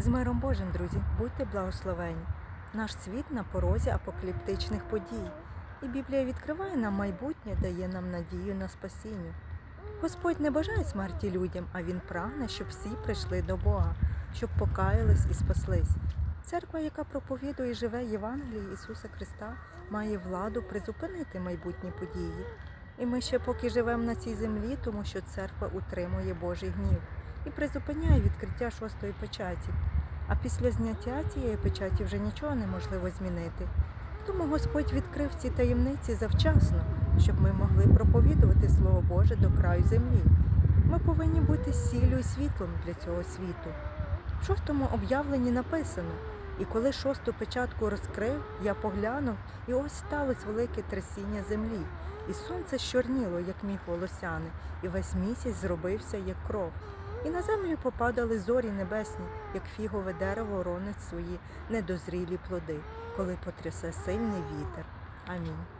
З миром Божим, друзі, будьте благословені. Наш світ на порозі апокаліптичних подій. І Біблія відкриває нам майбутнє, дає нам надію на спасіння. Господь не бажає смерті людям, а Він прагне, щоб всі прийшли до Бога, щоб покаялись і спаслись. Церква, яка проповідує живе Євангеліє Ісуса Христа, має владу призупинити майбутні події. І ми ще поки живемо на цій землі, тому що церква утримує Божий гнів і призупиняє відкриття шостої печаті. А після зняття цієї печаті вже нічого неможливо змінити. Тому Господь відкрив ці таємниці завчасно, щоб ми могли проповідувати Слово Боже до краю землі. Ми повинні бути сіллю і світлом для цього світу. В шостому об'явленні написано: і коли шосту печатку розкрив, я поглянув, і ось сталося велике трясіння землі, і сонце щорніло, як міг волосяни, і весь місяць зробився, як кров. І на землю попадали зорі небесні, як фігове дерево ронить свої недозрілі плоди, коли потрясе сильний вітер. Амінь.